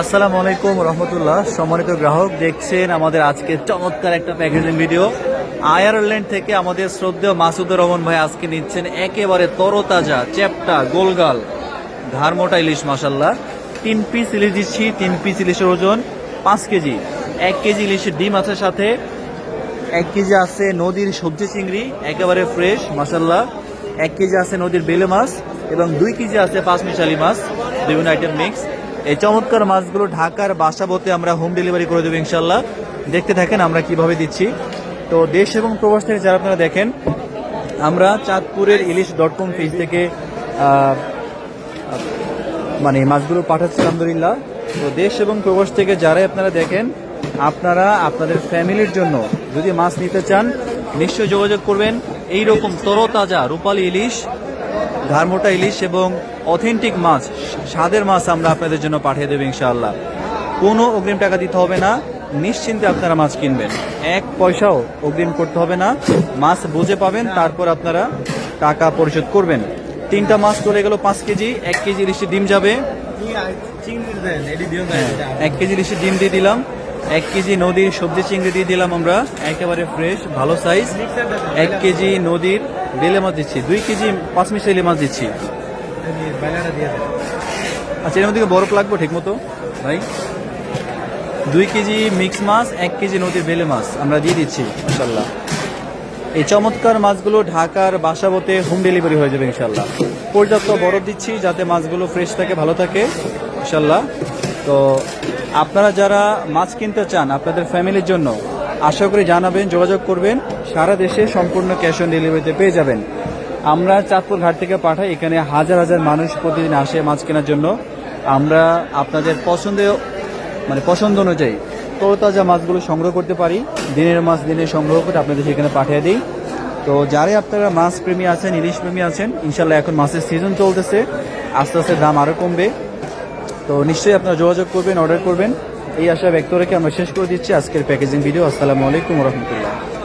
আসসালামু আলাইকুম রহমতুল্লাহ। সম্মানিত গ্রাহক, দেখছেন আমাদের আজকে চমৎকার একটা প্যাকেজিং ভিডিও আয়ারল্যান্ড থেকে আমাদের শ্রদ্ধেয় মাসুদুর রহমান ভাই আজকে নিচ্ছেন একেবারে তরতাজা, চ্যাপটা, গোলগাল। ঘাড়মোটা ইলিশ মাসাল্লাহ তিন পিস ইলিশ দিচ্ছি, তিন পিস ইলিশের ওজন পাঁচ কেজি। এক কেজি ইলিশের ডিম আছে সাথে। এক কেজি আছে নদীর সবজি চিংড়ি, একেবারে ফ্রেশ মাসাল্লাহ এক কেজি আছে নদীর বেলে মাছ এবং দুই কেজি আছে পাঁচ মিশালি মাছ বিভিন্ন আইটেম মিক্স এই চমৎকার মাছগুলো ঢাকার বাসাবোতে আমরা হোম ডেলিভারি করে দেবো ইনশাল্লাহ। দেখতে থাকেন আমরা কীভাবে দিচ্ছি। তো দেশ এবং প্রবাস থেকে যারা আপনারা দেখেন, আমরা চাঁদপুরের ইলিশ ডট কম পেজ থেকে মানে মাছগুলো পাঠাচ্ছি, আলহামদুলিল্লাহ। তো দেশ এবং প্রবাস থেকে যারাই আপনারা দেখেন, আপনারা আপনাদের ফ্যামিলির জন্য যদি মাছ নিতে চান, নিশ্চয়ই যোগাযোগ করবেন। এই রকম তরতাজা রূপালী ইলিশ ঘাড়মোটা ইলিশ এবং অথেন্টিক মাছ স্বাদের মাছ আমরা আপনাদের জন্য পাঠিয়ে দেবো ইনশাআল্লাহ। কোনো অগ্রিম টাকা দিতে হবে না নিশ্চিন্তে আপনারা মাছ কিনবেন। এক পয়সাও অগ্রিম করতে হবে না মাছ বুঝে পাবেন তারপর আপনারা টাকা পরিশোধ করবেন। তিনটা মাছ চলে গেল পাঁচ কেজি এক কেজি ইলিশের ডিম যাবে। হ্যাঁ, এক কেজি ইলিশের ডিম দিয়ে দিলাম। এক কেজি নদীর সবজি চিংড়ি দিয়ে দিলাম আমরা। একেবারে ফ্রেশ ভালো সাইজ এক কেজি নদীর বেলে মাছ দিচ্ছি। দুই কেজি পাঁচ মিশাইলি মাছ দিচ্ছি। আচ্ছা এর মধ্যে বরফ লাগবে ঠিক মতো ভাই? দুই কেজি মিক্স মাছ, এক কেজি নদীর বেলে মাছ আমরা দিয়ে দিচ্ছি, ইনশাল্লাহ। এই চমৎকার মাছগুলো ঢাকার বাসাবোতে হোম ডেলিভারি হয়ে যাবে, ইনশাল্লাহ। পর্যাপ্ত বরফ দিচ্ছি যাতে মাছগুলো ফ্রেশ থাকে, ভালো থাকে, ইনশাল্লাহ। তো আপনারা যারা মাছ কিনতে চান আপনাদের ফ্যামিলির জন্য, আশা করি জানাবেন, যোগাযোগ করবেন, সারা দেশে সম্পূর্ণ ক্যাশ অন ডেলিভারিতে পেয়ে যাবেন। আমরা চাঁদপুর ঘাট থেকে পাঠাই, এখানে হাজার হাজার মানুষ প্রতিদিন আসে মাছ কেনার জন্য। আমরা আপনাদের পছন্দের মানে পছন্দ অনুযায়ী তরতাজা মাছগুলো সংগ্রহ করতে পারি। দিনের মাছ দিনে সংগ্রহ করে আপনাদের সেখানে পাঠিয়ে দিই। তো যারাই আপনারা মাছ প্রেমী আছেন, ইলিশ প্রেমী আছেন, ইনশাল্লাহ এখন মাছের সিজন চলতেছে। আস্তে আস্তে দাম আরও কমবে। তো নিশ্চয়ই আপনারা যোগাযোগ করবেন অর্ডার করবেন। এই আশা ব্যক্ত রেখে আমরা শেষ করে দিচ্ছি আজকের প্যাকেজিং ভিডিও আসসালামু আলাইকুম রহমতুল্লাহ।